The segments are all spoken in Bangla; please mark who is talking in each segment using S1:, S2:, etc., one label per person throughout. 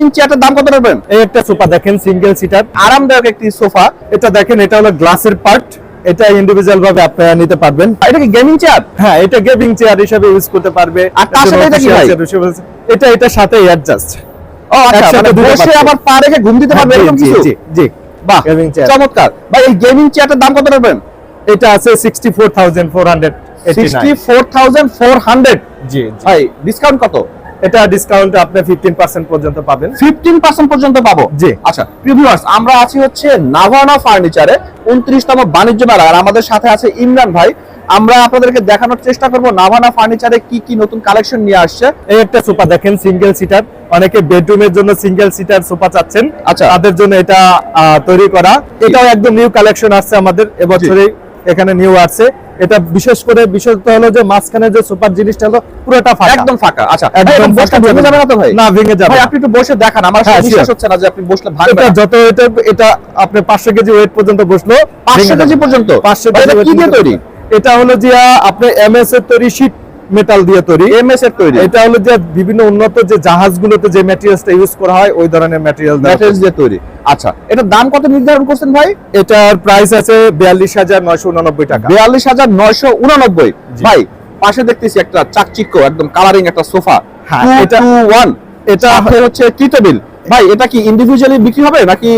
S1: তিন চেয়ারটার দাম কত রাখবেন?
S2: এই একটা সোফা দেখেন সিঙ্গেল সিটার
S1: আরামদায়ক একটি সোফা।
S2: এটা দেখেন এটা হলো গ্লাসের পার্ট এটা ইন্ডিভিজুয়াল ভাবে আপনারা নিতে পারবেন।
S1: এটা কি গেমিং চেয়ার
S2: হ্যাঁ এটা গেমিং চেয়ার হিসেবে ইউজ করতে পারবে।
S1: আর তার সাথে এটা কি ভাই?
S2: এটা এটার সাথে অ্যাডজাস্ট
S1: ও আচ্ছা
S2: একসাথে
S1: মানে
S2: দুটো
S1: বসে আবার পা রেখে ঘুম দিতে পারবে এরকম কিছু?
S2: জি জি।
S1: বাহ
S2: গেমিং চেয়ার
S1: চমৎকার। ভাই এই গেমিং চেয়ারটার দাম কত রাখবেন?
S2: এটা আছে 64400
S1: 64400
S2: জি জি।
S1: ভাই ডিসকাউন্ট কত?
S2: এটা ডিসকাউন্ট আপনি 15% পর্যন্ত পাবেন।
S1: 15% পর্যন্ত পাবো?
S2: জি।
S1: আচ্ছা প্রিয় ভিউয়ার্স আমরা আছি হচ্ছে নাভানা ফার্নিচারে 29তম বাণিজ্য মেলা আর আমাদের সাথে আছে ইমরান ভাই। আমরা আপনাদেরকে দেখানোর চেষ্টা করব নাভানা ফার্নিচারে কি কি নতুন কালেকশন নিয়ে আসছে।
S2: এই একটা সোফা দেখেন সিঙ্গেল সিটার অনেকে বেডরুমের জন্য সিঙ্গেল সিটার সোফা চাচ্ছেন।
S1: আচ্ছা।
S2: তাদের জন্য এটা তৈরি করা। এটাও একদম নিউ কালেকশন আসছে আমাদের। এবছরে এখানে নিউ আসছে। এটা বিশেষ করে বিশেষত হলো যে মাঝখানে যে সুপার জিনিসটা হলো পুরোটা ফাঁকা।
S1: একদম ফাঁকা। আচ্ছা
S2: একদম
S1: একদম ভেঙে যাবে না তো ভাই?
S2: না ভেঙে যাবে
S1: ভাই আপনি একটু বসে দেখান আমার
S2: হ্যাঁ,
S1: বিশ্বাস হচ্ছে না যে আপনি বসলে ভাঙবে
S2: এটা যত এটা এটা আপনি 500 কেজি ওয়েট পর্যন্ত বসল
S1: 500 কেজি পর্যন্ত?
S2: 500 কেজি
S1: এটা কি দিয়ে তৈরি?
S2: এটা হলো যে আপনি এমএস এর তৈরি শীট মেটাল দিয়ে তৈরি।
S1: এমএস এর তৈরি।
S2: এটা হলো যে বিভিন্ন উন্নত যে জাহাজগুলোতে যে ম্যাটেরিয়ালসটা ইউজ করা হয় ওই ধরনের ম্যাটেরিয়াল
S1: ম্যাটেরিয়ালস দিয়ে তৈরি। আচ্ছা এটার দাম কত নির্ধারণ করছেন ভাই?
S2: এটার প্রাইস আছে বিয়াল্লিশ হাজার নয়শো উননব্বই টাকা।
S1: বিয়াল্লিশ হাজার নয়শো উননব্বই।
S2: জি।
S1: ভাই পাশে দেখতেছি একটা চাকচিক্য একদম কালারিং একটা সোফা।
S2: হ্যাঁ,
S1: এটা
S2: এটা-
S1: ওয়ান
S2: এটা
S1: হচ্ছে টি টেবিল ভাই এটা কি ইন্ডিভিজুয়ালি বিক্রি হবে নাকি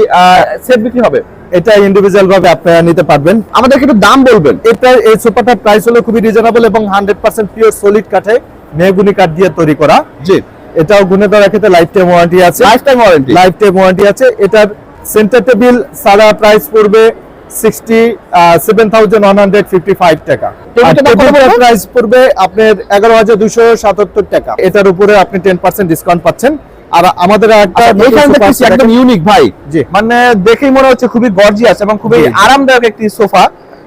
S1: সেট বিক্রি হবে?
S2: এটা ইন্ডিভিজুয়াল ভাবে আপনারা নিতে পারবেন।
S1: আমাদেরকে একটু দাম বলবেন।
S2: এটা এই সোফাটার প্রাইস হলো খুবই রিজনেবল এবং হান্ড্রেড পার্সেন্ট পিওর সলিড কাঠে মেহগুনি কাঠ দিয়ে তৈরি করা।
S1: জি।
S2: এটাও ক্ষেত্রে লাইফ টাইম ওয়ারেন্টি আছে।
S1: Lifetime warranty
S2: lifetime warranty আছে। এটার সেন্টার টেবিল সারা প্রাইস পড়বে sixty seven thousand one hundred fifty five টাকা? প্রাইস পড়বে আপনার এগারো হাজার দুশো সাতাত্তর টাকা। এটার উপরে আপনি টেন পার্সেন্ট ডিসকাউন্ট পাচ্ছেন। আর আমাদের একটা
S1: আচ্ছা, একদম ইউনিক ভাই। মানে দেখেই মনে হচ্ছে খুবই গর্জিয়াস এবং খুবই। আরামদায়ক একটি সোফা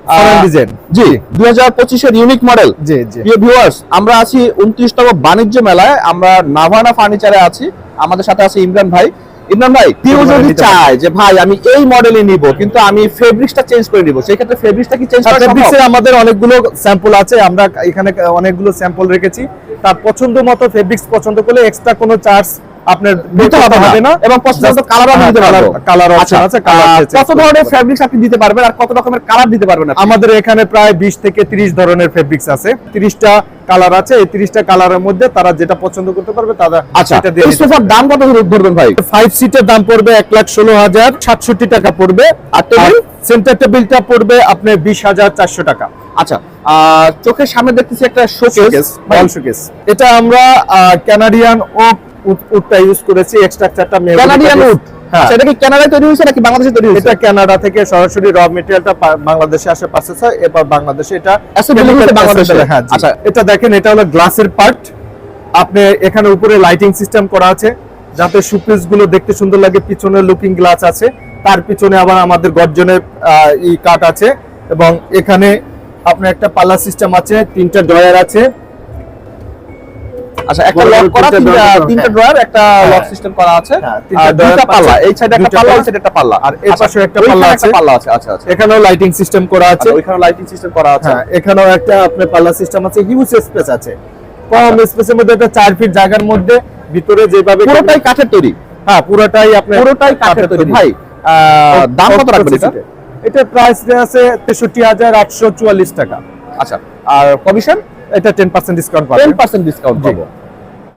S2: Foreign
S1: জি দুই হাজার পঁচিশের ইউনিক মডেল
S2: জি জি।
S1: প্রিয় ভিউয়ার্স আমরা আছি উনত্রিশতম বাণিজ্য মেলায় আমরা নাভানা ফার্নিচারে আছি। আমাদের সাথে আছে ইমরান ভাই। ইমরান ভাই কেউ যদি চায় যে ভাই আমি এই মডেলই নিব কিন্তু আমি ফেব্রিক্সটা চেঞ্জ করে নিব সেই ক্ষেত্রে ফেব্রিক্সটা কি চেঞ্জ করা সম্ভব?
S2: ফেব্রিক্সের আমাদের অনেকগুলো স্যাম্পল আছে আমরা এখানে অনেকগুলো স্যাম্পল রেখেছি। তার পছন্দ মতো ফেব্রিক্স পছন্দ করলে এক্সট্রা কোনো চার্জ আপনার
S1: দিতে হবে
S2: হবে
S1: না।
S2: না
S1: এবং পছন্দ কালার আমি দিতে পারব।
S2: কালার
S1: আচ্ছা
S2: অপশন কালার
S1: কত ধরনের ফেব্রিক্স আপনি দিতে পারবেন আর কত রকমের কালার দিতে পারবেন
S2: আমাদের এখানে প্রায় 20 থেকে 30 ধরনের ফেব্রিক্স আছে। 30টা কালার আছে এই 30টা কালারের মধ্যে তারা যেটা পছন্দ করতে পারবে তারা
S1: আচ্ছা এই সোফার দাম কত ধরবেন ভাই?
S2: ফাইভ সিটের দাম পড়বে এক লাখ ষোলো হাজার সাতষট্টি টাকা পড়বে।
S1: আর টেবিল?
S2: সেন্টার টেবিলটা পড়বে আপনার বিশ হাজার চারশো টাকা।
S1: আচ্ছা চোখের সামনে দেখতেছি একটা শোকেস
S2: শোকেস এটা আমরা ক্যানাডিয়ান ওক উডটা ইউজ করেছি এক্সট্রাকচারটা
S1: কানাডিয়ান উড
S2: হ্যাঁ।
S1: সেটা কি কানাডায় তৈরি হয়েছে নাকি বাংলাদেশে তৈরি হয়েছে?
S2: এটা কানাডা থেকে সরাসরি র মেটেরিয়ালটা বাংলাদেশে আসে প্রসেস হয় এরপর বাংলাদেশে এটা
S1: বাংলাদেশে।
S2: হ্যাঁ
S1: আচ্ছা।
S2: এটা দেখেন এটা হলো গ্লাসের পার্ট আপনি এখানে উপরে লাইটিং সিস্টেম করা আছে যাতে সুপিসগুলো দেখতে সুন্দর লাগে পিছনে লুকিং গ্লাস আছে। তার পিছনে আবার আমাদের গর্জনের আহ, ই কাঠ আছে। এবং এখানে আপনার একটা পাল্লা সিস্টেম আছে তিনটা ড্রয়ার আছে।
S1: আচ্ছা একটা লক করা
S2: তিনটা
S1: তিনটা
S2: হ্যাঁ।
S1: ড্রয়ার একটা
S2: হ্যাঁ।
S1: লক সিস্টেম করা আছে।
S2: হ্যাঁ,
S1: দুইটা পাল্লা এই সাইডে একটা পাল্লা সাইডে একটা পাল্লা।
S2: আর এর
S1: আচ্ছা,
S2: পাশেও একটা পাল্লা আছে।
S1: পাল্লা আছে আচ্ছা আচ্ছা।
S2: এখানেও লাইটিং সিস্টেম করা আছে।
S1: আচ্ছা ওইখানে লাইটিং সিস্টেম করা আছে।
S2: হ্যাঁ এখানেও একটা আপনার পাল্লা সিস্টেম আছে হিউজ স্পেস আছে। কম স্পেসের মধ্যে একটা চার ফিট জায়গার মধ্যে ভিতরে যেভাবে
S1: পুরোটাই কাঠের তৈরি?
S2: হ্যাঁ পুরোটাই আপনার
S1: পুরোটাই কাঠের তৈরি। ভাই দাম কত রাখবেন এটা?
S2: এটা প্রাইস আছে তেষট্টি হাজার আটশো চুয়াল্লিশ টাকা।
S1: আচ্ছা আর কমিশন
S2: এটা টেন পার্সেন্ট ডিসকাউন্ট পাবেন
S1: টেন পার্সেন্ট ডিসকাউন্ট
S2: জি।
S1: পাবো